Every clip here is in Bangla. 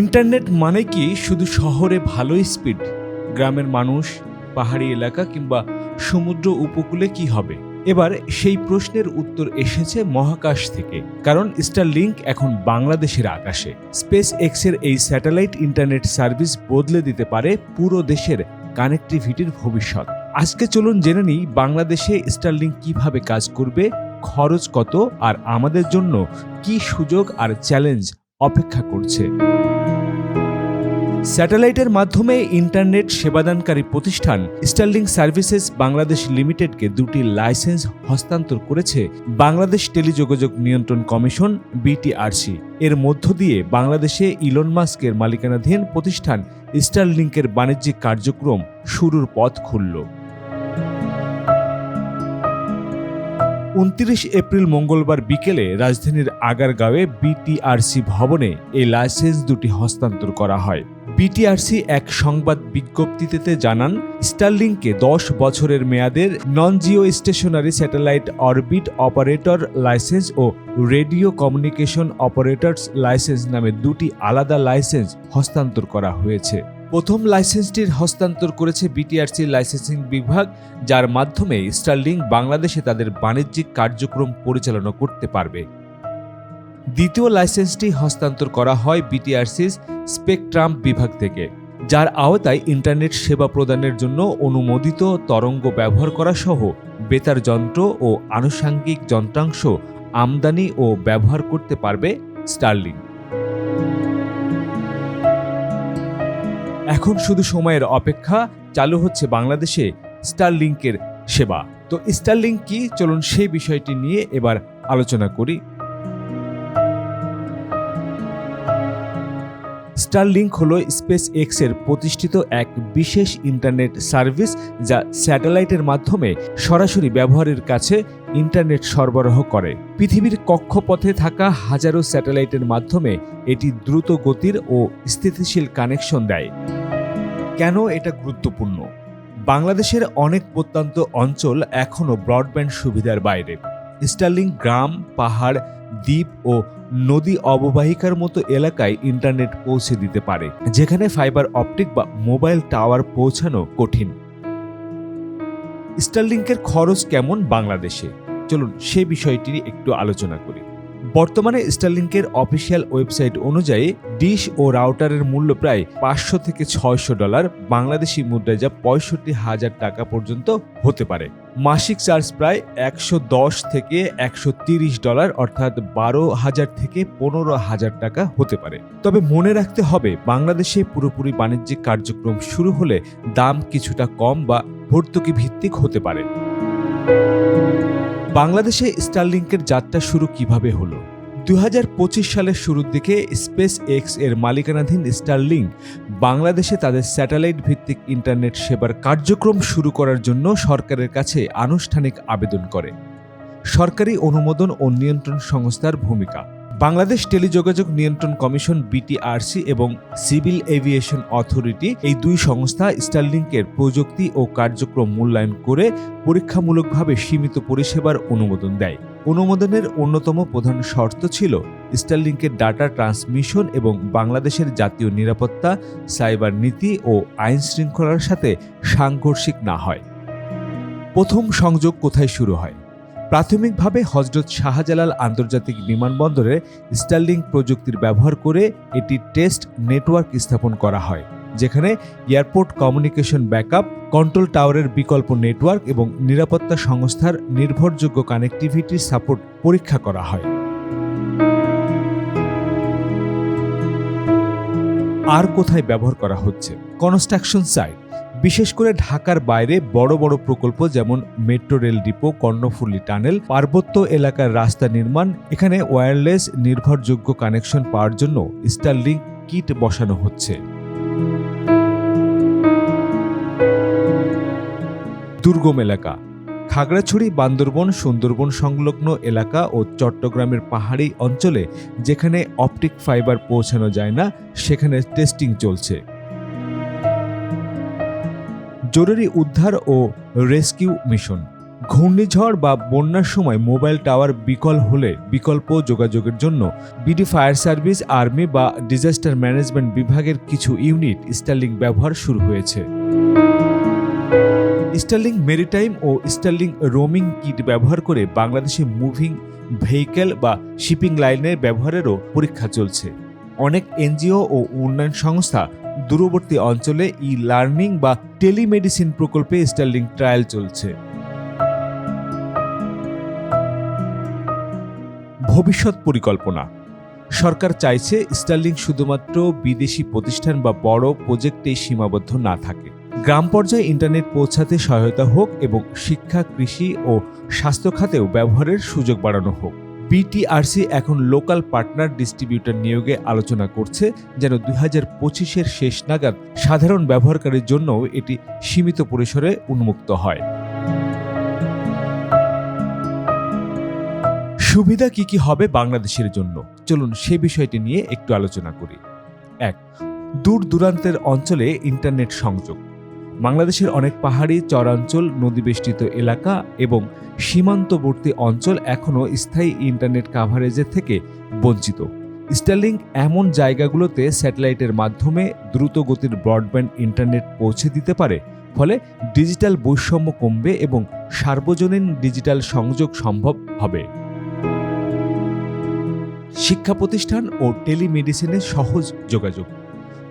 ইন্টারনেট মানে কি শুধু শহরে ভালো স্পিড গ্রামের মানুষ, পাহাড়ি এলাকা কিংবা সমুদ্র উপকূলে কি হবে? এবার সেই প্রশ্নের উত্তর এসেছে মহাকাশ থেকে, কারণ স্টারলিংক এখন বাংলাদেশের আকাশে। স্পেস এক্সের এই স্যাটেলাইট ইন্টারনেট সার্ভিস বদলে দিতে পারে পুরো দেশের কানেক্টিভিটির ভবিষ্যৎ। আজকে চলুন জেনে নিই বাংলাদেশে স্টারলিংক কীভাবে কাজ করবে, খরচ কত, আর আমাদের জন্য কি সুযোগ আর চ্যালেঞ্জ অপেক্ষা করছে। স্যাটেলাইটের মাধ্যমে ইন্টারনেট সেবাদানকারী প্রতিষ্ঠান স্টারলিং সার্ভিসেস বাংলাদেশ লিমিটেডকে দুটি লাইসেন্স হস্তান্তর করেছে বাংলাদেশ টেলিযোগাযোগ নিয়ন্ত্রণ কমিশন, বিটিআরসি। এর মধ্য দিয়ে বাংলাদেশে ইলন মাস্কের মালিকানাধীন প্রতিষ্ঠান স্টারলিংকের বাণিজ্যিক কার্যক্রম শুরুর পথ খুলল। উনত্রিশ এপ্রিল মঙ্গলবার বিকেলে রাজধানীর আগারগাঁওয়ে বিটিআরসি ভবনে এই লাইসেন্স দুটি হস্তান্তর করা হয়। বিটিআরসি এক সংবাদ বিজ্ঞপ্তিতে জানান স্টারলিংকে দশ বছরের মেয়াদের non GEO stationary satellite orbit operator licence ও রেডিও কমিউনিকেশন অপারেটরস লাইসেন্স নামে দুটি আলাদা লাইসেন্স হস্তান্তর করা হয়েছে। প্রথম লাইসেন্সটির হস্তান্তর করেছে বিটিআরসি লাইসেন্সিং বিভাগ, যার মাধ্যমে স্টারলিং বাংলাদেশে তাদের বাণিজ্যিক কার্যক্রম পরিচালনা করতে পারবে। দ্বিতীয় লাইসেন্সটি হস্তান্তর করা হয় বিটিআরসির স্পেকট্রাম বিভাগ থেকে, যার আওতায় ইন্টারনেট সেবা প্রদানের জন্য অনুমোদিত তরঙ্গ ব্যবহার করা সহ বেতার যন্ত্র ও আনুষাঙ্গিক যন্ত্রাংশ আমদানি ও ব্যবহার করতে পারবে স্টারলিং। এখন শুধু সময়ের অপেক্ষা, চালু হচ্ছে বাংলাদেশে স্টারলিংকের সেবা। তো স্টারলিংক কি? চলুন সেই বিষয়টি নিয়ে এবার আলোচনা করি। স্টারলিংক হল স্পেস এক্সের প্রতিষ্ঠিত এক বিশেষ ইন্টারনেট সার্ভিস যা স্যাটেলাইটের মাধ্যমে সরাসরি ব্যবহারের কাছে ইন্টারনেট সরবরাহ করে। পৃথিবীর কক্ষপথে থাকা হাজারো স্যাটেলাইটের মাধ্যমে এটি দ্রুত গতির ও স্থিতিশীল কানেকশন দেয়। কেন এটা গুরুত্বপূর্ণ? বাংলাদেশের অনেক প্রত্যন্ত অঞ্চল এখনও ব্রডব্যান্ড সুবিধার বাইরে। স্টার্লিং গ্রাম, পাহাড় দ্বীপ ও নদী অববাহিকার মতো এলাকায় ইন্টারনেট পৌঁছে দিতে পারে, যেখানে ফাইবার অপটিক বা মোবাইল টাওয়ার পৌঁছানো কঠিন। স্টারলিংকের খরচ কেমন বাংলাদেশে? চলুন সে বিষয়টি একটু আলোচনা করি। বর্তমানে স্টারলিংকের অফিসিয়াল ওয়েবসাইট অনুযায়ী ডিশ ও রাউটারের মূল্য প্রায় পাঁচশো থেকে ছয়শো ডলার, বাংলাদেশি মুদ্রায় যা পঁয়ষট্টি হাজার টাকা পর্যন্ত হতে পারে। মাসিক চার্জ প্রায় একশো দশ থেকে একশো তিরিশ ডলার, অর্থাৎ বারো হাজার থেকে পনেরো হাজার টাকা হতে পারে। তবে মনে রাখতে হবে, বাংলাদেশে পুরোপুরি বাণিজ্যিক কার্যক্রম শুরু হলে দাম কিছুটা কম বা ভর্তুকি ভিত্তিক হতে পারে। বাংলাদেশে স্টারলিংকের যাত্রা শুরু কীভাবে হলো? দু হাজার পঁচিশ সালের শুরুর দিকে স্পেস এক্সের মালিকানাধীন স্টারলিংক বাংলাদেশে তাদের স্যাটেলাইট ভিত্তিক ইন্টারনেট সেবার কার্যক্রম শুরু করার জন্য সরকারের কাছে আনুষ্ঠানিক আবেদন করে। সরকারি অনুমোদন ও নিয়ন্ত্রণ সংস্থার ভূমিকা। বাংলাদেশ টেলিযোগাযোগ নিয়ন্ত্রণ কমিশন বিটিআরসি এবং সিভিল এভিয়েশন অথরিটি এই দুই সংস্থা স্টারলিংকের প্রযুক্তি ও কার্যক্রম মূল্যায়ন করে পরীক্ষামূলকভাবে সীমিত পরিষেবার অনুমোদন দেয়। অনুমোদনের অন্যতম প্রধান শর্ত ছিল স্টারলিংকের ডাটা ট্রান্সমিশন এবং বাংলাদেশের জাতীয় নিরাপত্তা সাইবার নীতি ও আইন শৃঙ্খলার সাথে সাংঘর্ষিক না হয়। প্রথম সংযোগ কোথায় শুরু হয়? প্রাথমিকভাবে হজরত শাহজালাল আন্তর্জাতিক বিমানবন্দরে স্টারলিং প্রযুক্তির ব্যবহার করে এটি টেস্ট নেটওয়ার্ক স্থাপন করা হয়। যেখানে এয়ারপোর্ট কমিউনিকেশন ব্যাকআপ, কন্ট্রোল টাওয়ারের বিকল্প নেটওয়ার্ক এবং নিরাপত্তা সংস্থার নির্ভরযোগ্য কানেক্টিভিটি সাপোর্ট পরীক্ষা করা হয়। আর কোথায় ব্যবহার করা হচ্ছে? Construction site. বিশেষ করে ঢাকার বাইরে বড় বড় প্রকল্প যেমন metro rail depot, Karnaphuli tunnel, পার্বত্য এলাকার রাস্তা নির্মাণ, এখানে ওয়্যারলেস নির্ভরযোগ্য কানেকশন পাওয়ার জন্য স্টারলিংক কিট বসানো হচ্ছে। দুর্গম এলাকা। খাগড়াছড়ি, বান্দরবন, সুন্দরবন সংলগ্ন এলাকা ও চট্টগ্রামের পাহাড়ি অঞ্চলে যেখানে অপটিক ফাইবার পৌঁছানো যায় না, সেখানে টেস্টিং চলছে। জরুরি উদ্ধার ও রেস্কিউ মিশন ঘূর্ণিঝড় বা বন্যার সময় মোবাইল টাওয়ার বিকল হলে বিকল্প যোগাযোগের জন্য বিডি ফায়ার সার্ভিস, আর্মি বা ডিজাস্টার ম্যানেজমেন্ট বিভাগের কিছু ইউনিট স্টারলিং ব্যবহার শুরু হয়েছে। স্টারলিং মেরিটাইম ও স্টার্লিং রোমিং কিট ব্যবহার করে বাংলাদেশে মুভিং ভেহিকেল বা শিপিং লাইনের ব্যবহারেরও পরীক্ষা চলছে। অনেক এনজিও ও উন্নয়ন সংস্থা দূরবর্তী অঞ্চলে ই লার্নিং বা টেলিমেডিসিন প্রকল্পে স্টার্লিং ট্রায়াল চলছে। ভবিষ্যৎ পরিকল্পনা। সরকার চাইছে স্টার্লিং শুধুমাত্র বিদেশি প্রতিষ্ঠান বা বড় প্রজেক্টেই সীমাবদ্ধ না থাকে। গ্রাম পর্যায়ে ইন্টারনেট পৌঁছাতে সহায়তা হোক এবং শিক্ষা, কৃষি ও স্বাস্থ্য খাতেও ব্যবহারের সুযোগ বাড়ানো হোক। বিটিআরসি এখন লোকাল পার্টনার ডিস্ট্রিবিউটর নিয়োগে আলোচনা করছে, যেন দুই হাজার পঁচিশের শেষ নাগাদ সাধারণ ব্যবহারকারীর জন্যও এটি সীমিত পরিসরে উন্মুক্ত হয়। সুবিধা কি কি হবে বাংলাদেশের জন্য? চলুন সে বিষয়টি নিয়ে একটু আলোচনা করি। এক দূর দূরান্তের অঞ্চলে ইন্টারনেট সংযোগ। বাংলাদেশের অনেক পাহাড়ি, চরাঞ্চল, নদীবেষ্টিত এলাকা এবং সীমান্তবর্তী অঞ্চল এখনও স্থায়ী ইন্টারনেট কাভারেজের থেকে বঞ্চিত। স্টারলিংক এমন জায়গাগুলোতে স্যাটেলাইটের মাধ্যমে দ্রুত গতির ব্রডব্যান্ড ইন্টারনেট পৌঁছে দিতে পারে, ফলে ডিজিটাল বৈষম্য কমবে এবং সার্বজনীন ডিজিটাল সংযোগ সম্ভব হবে। শিক্ষা প্রতিষ্ঠান ও টেলিমেডিসিনে সহজ যোগাযোগ।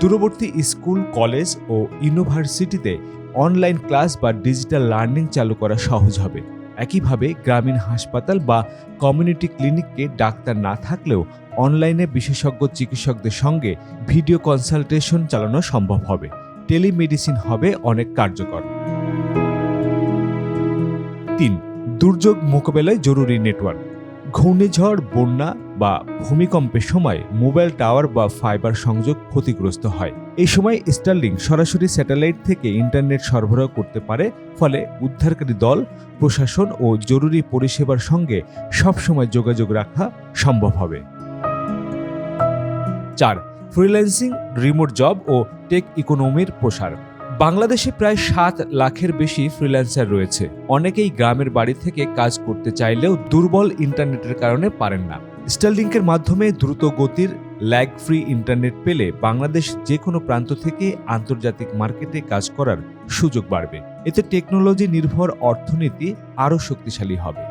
দূরবর্তী স্কুল, কলেজ ও ইউনিভার্সিটিতে অনলাইন ক্লাস বা ডিজিটাল লার্নিং চালু করা সহজ হবে। একইভাবে গ্রামীণ হাসপাতাল বা কমিউনিটি ক্লিনিককে ডাক্তার না থাকলেও অনলাইনে বিশেষজ্ঞ চিকিৎসকদের সঙ্গে ভিডিও কনসালটেশন চালানো সম্ভব হবে। টেলিমেডিসিন হবে অনেক কার্যকর। তিন, দুর্যোগ মোকাবেলায় জরুরি নেটওয়ার্ক। ঘূর্ণিঝড়, বন্যা বা ভূমিকম্পের সময় মোবাইল টাওয়ার বা ফাইবার সংযোগ ক্ষতিগ্রস্ত হয়। এই সময় স্টারলিং সরাসরি স্যাটেলাইট থেকে ইন্টারনেট সরবরাহ করতে পারে, ফলে উদ্ধারকারী দল, প্রশাসন ও জরুরি পরিষেবার সঙ্গে সবসময় যোগাযোগ রাখা সম্ভব হবে। চার, ফ্রিল্যান্সিং, রিমোট জব ও টেক ইকোনমির প্রসার। বাংলাদেশে প্রায় সাত লাখের বেশি ফ্রিল্যান্সার রয়েছে। অনেকেই গ্রামের বাড়ি থেকে কাজ করতে চাইলেও দুর্বল ইন্টারনেটের কারণে পারেন না। স্টারলিংকের মাধ্যমে দ্রুত গতির ল্যাগ ফ্রি ইন্টারনেট পেলে বাংলাদেশ যে কোনো প্রান্ত থেকে আন্তর্জাতিক মার্কেটে কাজ করার সুযোগ বাড়বে। এতে টেকনোলজি নির্ভর অর্থনীতি আরও শক্তিশালী হবে।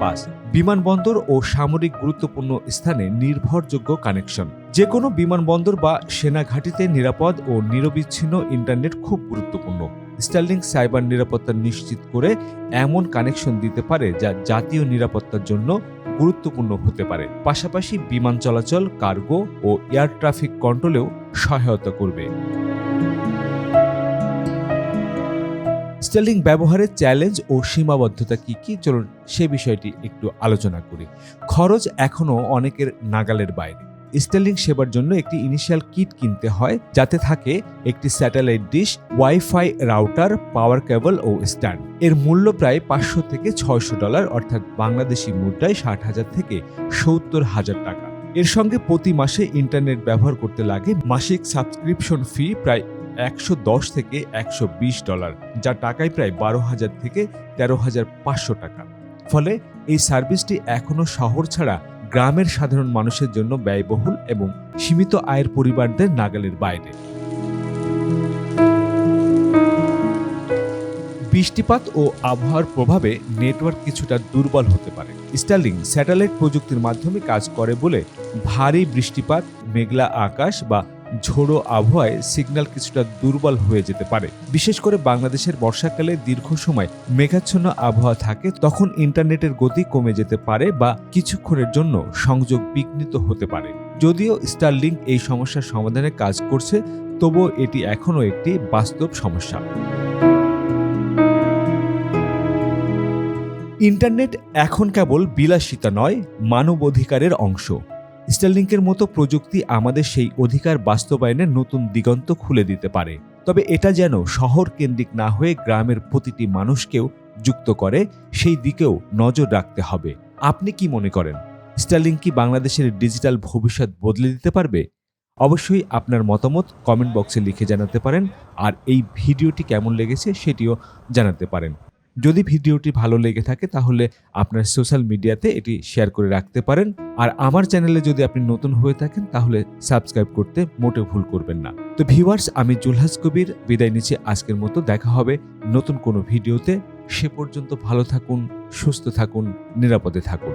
পাঁচ বিমানবন্দর ও সামরিক গুরুত্বপূর্ণ স্থানে নির্ভরযোগ্য কানেকশন। যে কোনো বিমানবন্দর বা সেনা ঘাঁটিতে নিরাপদ ও নিরবিচ্ছিন্ন ইন্টারনেট খুব গুরুত্বপূর্ণ। স্টারলিং সাইবার নিরাপত্তা নিশ্চিত করে এমন কানেকশন দিতে পারে যা জাতীয় নিরাপত্তার জন্য গুরুত্বপূর্ণ হতে পারে। পাশাপাশি বিমান চলাচল, কার্গো ও এয়ার ট্রাফিক কন্ট্রোলেও সহায়তা করবে। স্টারলিং ব্যবহারের চ্যালেঞ্জ ও সীমাবদ্ধতা কি কি? চলুন সে বিষয়টি একটু আলোচনা করি। খরচ এখনও অনেকের নাগালের বাইরে। স্টেলিং সেবার জন্য একটি ইনিশিয়াল কিট কিনতে হয়, যাতে থাকে একটি satellite dish wifi router power cable ও স্ট্যান্ড এর মূল্য প্রায় পাঁচশো থেকে ছয়শো ডলার, অর্থাৎ বাংলাদেশি মুদ্রায় ষাট হাজার থেকে সত্তর হাজার টাকা। এর সঙ্গে প্রতি মাসে ইন্টারনেট ব্যবহার করতে লাগে মাসিক সাবস্ক্রিপশন ফি প্রায় একশো দশ থেকে একশো বিশ ডলার, যা টাকায় প্রায় বারো হাজার থেকে তেরো হাজার পাঁচশো টাকা। ফলে এই সার্ভিসটি এখনও শহর ছাড়া গ্রামের সাধারণ মানুষের জন্য ব্যয়বহুল এবং সীমিত আয়ের পরিবারদের নাগালের বাইরে। বৃষ্টিপাত ও আবহাওয়ার প্রভাবে নেটওয়ার্ক কিছুটা দুর্বল হতে পারে। স্টারলিং স্যাটেলাইট প্রযুক্তির মাধ্যমে কাজ করে বলে ভারী বৃষ্টিপাত, মেঘলা আকাশ বা ঝোড়ো আবহাওয়ায় সিগন্যাল কিছুটা দুর্বল হয়ে যেতে পারে। বিশেষ করে বাংলাদেশের বর্ষাকালে দীর্ঘ সময় মেঘাচ্ছন্ন আবহাওয়া থাকে, তখন ইন্টারনেটের গতি কমে যেতে পারে বা কিছুক্ষণের জন্য সংযোগ বিঘ্নিত হতে পারে। যদিও স্টারলিংক এই সমস্যার সমাধানে কাজ করছে, তবুও এটি এখনও একটি বাস্তব সমস্যা। ইন্টারনেট এখন কেবল বিলাসিতা নয়, মানবাধিকারের অংশ। স্টারলিংকের মতো প্রযুক্তি আমাদের সেই অধিকার বাস্তবায়নের নতুন দিগন্ত খুলে দিতে পারে। তবে এটা যেন শহর কেন্দ্রিক না হয়ে গ্রামের প্রতিটি মানুষকেও যুক্ত করে, সেই দিকেও নজর রাখতে হবে। আপনি কি মনে করেন স্টারলিং কি বাংলাদেশের ডিজিটাল ভবিষ্যৎ বদলে দিতে পারবে? অবশ্যই আপনার মতামত কমেন্ট বক্সে লিখে জানাতে পারেন, আর এই ভিডিওটি কেমন লেগেছে সেটিও জানাতে পারেন। যদি ভিডিওটি ভালো লেগে থাকে তাহলে আপনার সোশ্যাল মিডিয়াতে এটি শেয়ার করে রাখতে পারেন। আর আমার চ্যানেলে যদি আপনি নতুন হয়ে থাকেন তাহলে সাবস্ক্রাইব করতে মোটেও ভুল করবেন না। তো ভিউয়ার্স, আমি জুলহাস কবির, বিদায় নিচ্ছি আজকের মতো। দেখা হবে নতুন কোনো ভিডিওতে। সে পর্যন্ত ভালো থাকুন, সুস্থ থাকুন, নিরাপদে থাকুন।